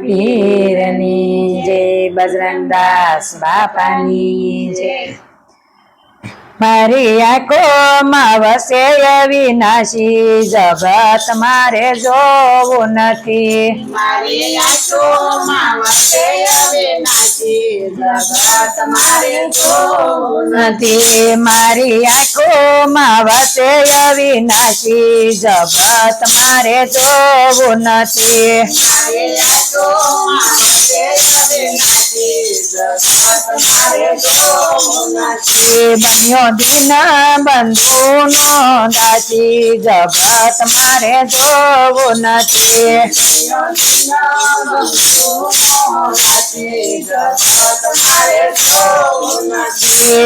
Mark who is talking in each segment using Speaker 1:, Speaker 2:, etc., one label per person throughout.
Speaker 1: પીરની જય બજરંગદાસ બાપાની જય. મારી આંખોમાં વસે વિનાશી જગત મારે જોવું નથી.
Speaker 2: મારી આંખોમાં વસે અવિનાશી જગત મારે જોવું
Speaker 1: નથી. મારી આંખોમાં વસે વિનાશી જગત મારે જોવું નથી.
Speaker 2: મારી આંખોમાં વસે અવિનાશી જગત મારે જોવું નથી.
Speaker 1: બન્યો દિન બંધુનો દાસી જગત મારે જોવું નથી.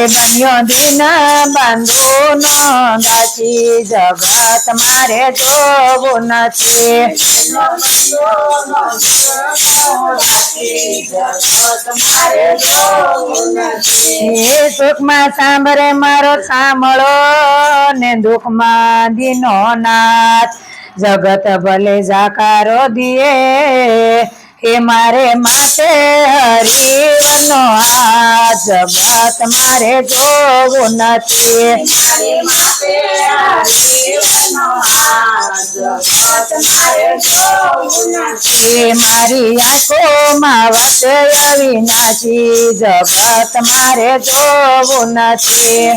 Speaker 1: બન્યો દિન બંધુનો દાસી જગત મારે જોવું નથી. સુખમાં સાંભળે મારો સાંભળો ને દુઃખમાં દીનો નાથ. જગત ભલે જાકારો દિયે હે મારે માટે હરિવનો હાથ જગત મારે જોવું નથી. એ મારી આંખોમાં વસે અવિનાશી જગત મારે જોવું નથી.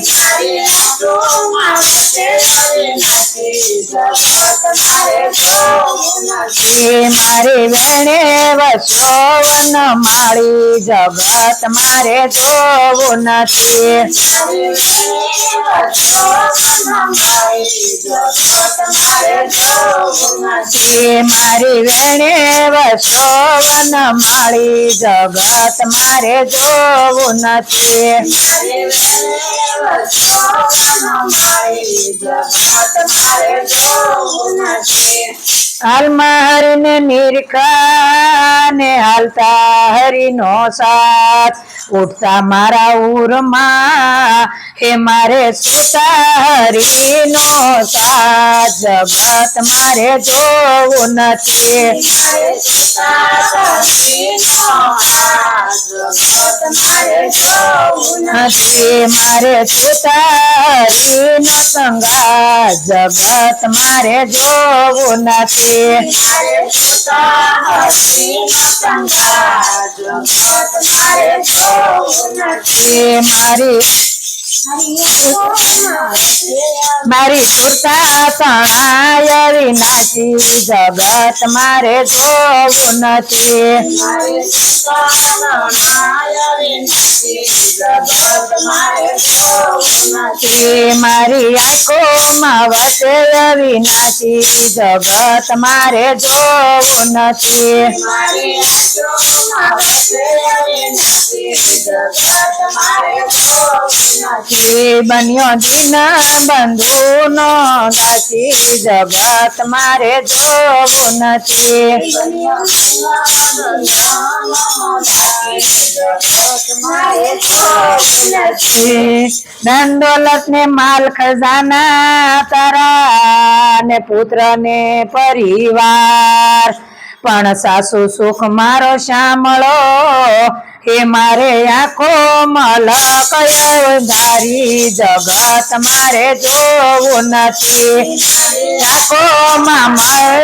Speaker 1: એ મારી વેણે વન માળી જગત મારે જોવું નથી. મારી વેણે વસવન માળી જગત મારે જોવું નથી. હાલમાં હરિને નિરખા ને હાલતા હરિનો સાથ. ઉઠતા મારા ઉરમાં હે મારે સુતા હરિનો સાથ. જગત મારે જોવું નથી. મારે સુતારીનો સંગા જગત મારે જોવું નથી. એ મારી મારી સુરતા તણાય વિનાશી જગત મારે જોવું નથી. મારી આંખોમાં વસે વિનાશી જગત મારે જોવું નથી. એ બન્યો દિન બંધુનો દાસી જગત મારે જોવું નથી. દોલત ને માલ ખજાના તારા ને પુત્ર ને પરિવાર. પણ સાસુ સુખ મારો શામળો હે મારે આંખો મલક ધારી, જગત મારે જોવું નથી. આંખો મારી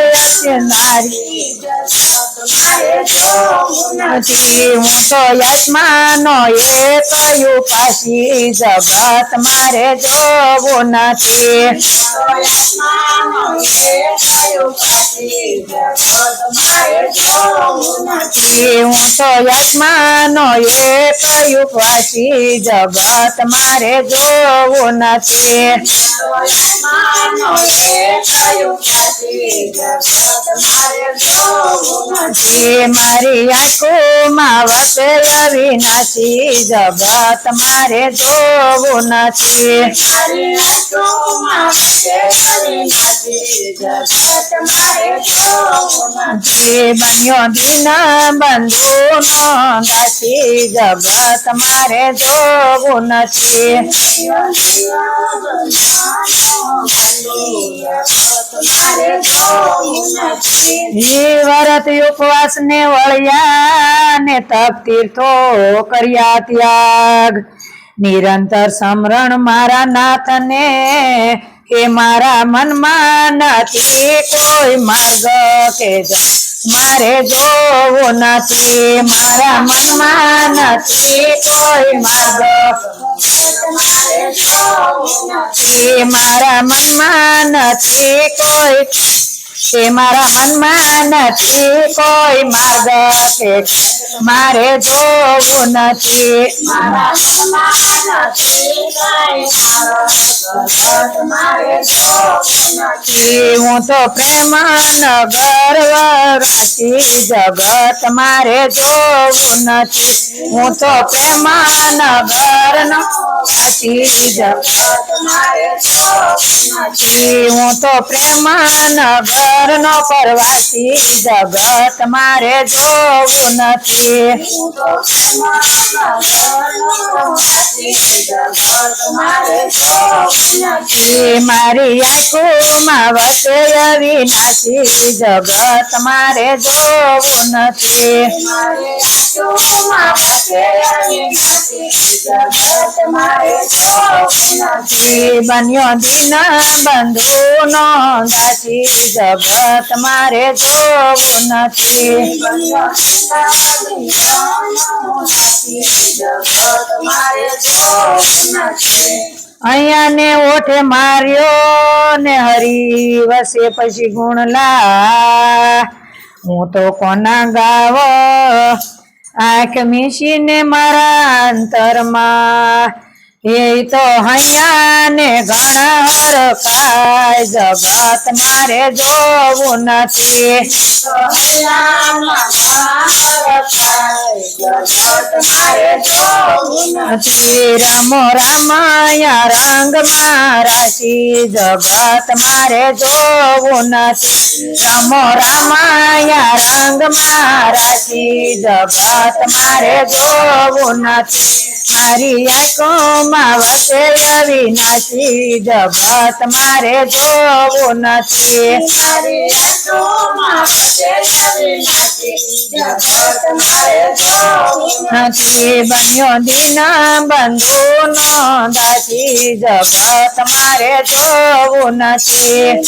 Speaker 1: હું તો યજમાનો એ કયું પાછી જગત મારે જોવું નથી. એ હું તો એ કયું પાછી જગત મારે જોવું નથી મારી આંખોમાં વસે અવિનાશી જગત મારે જોવું નથી જે બન્યો દિન બંધુનો દાસી જગત મારે જોવું નથી. વરત ઉપવાસ ને વળ્યા ને તપ તીર્થો કર્યા ત્યાગ. નિરંતર સમરણ મારા નાથને એ મારા મનમાં નથી કોઈ માર્ગ કે મારે જોવું નથી. મારા મનમાં નથી કોઈ માર્ગ મારા મનમાં નથી કોઈ તે મારા મનમાં નથી કોઈ માર્ગ છે. મારે જોવું નથી. હું તો પ્રેમ નગર રાશી જગત મારે જોવું નથી. હું તો પ્રેમ નગર રાશી જગત
Speaker 2: મારે જોવું નથી.
Speaker 1: હું તો પ્રેમ નગર નો પરવાસી જગત મારે જોવું નથી. મારે આંખોમાં વસે અવિનાશી જગત મારે જોવું નથી. બન્યો દિન બંધુ નો દાસી જગત મારે જોવું નથી. અહીંયા ને ઓઠે માર્યો ને હરી વસે પછી ગુણલા હું તો કોના ગાવ? આંખ મીશીને મારા અંતરમાં. એ તો હૈયા ને ઘણા કાય જગત મારે જોવું નથી. નથી. રમો રામાયા રંગ મારાશી જગત મારે જોવું નથી. રામ રામાયા રંગ મારાશી જગત મારે જોવું નથી. મારી આંખોમાં વસે અવિનાશી જગત મારે જોવું નથી. નથી. બન્યો દિન બંધુ નો દાસી જગત મારે જોવું નથી.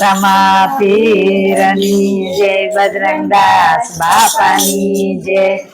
Speaker 1: રમા પીરની જય બજરંગદાસ બાપાની જય.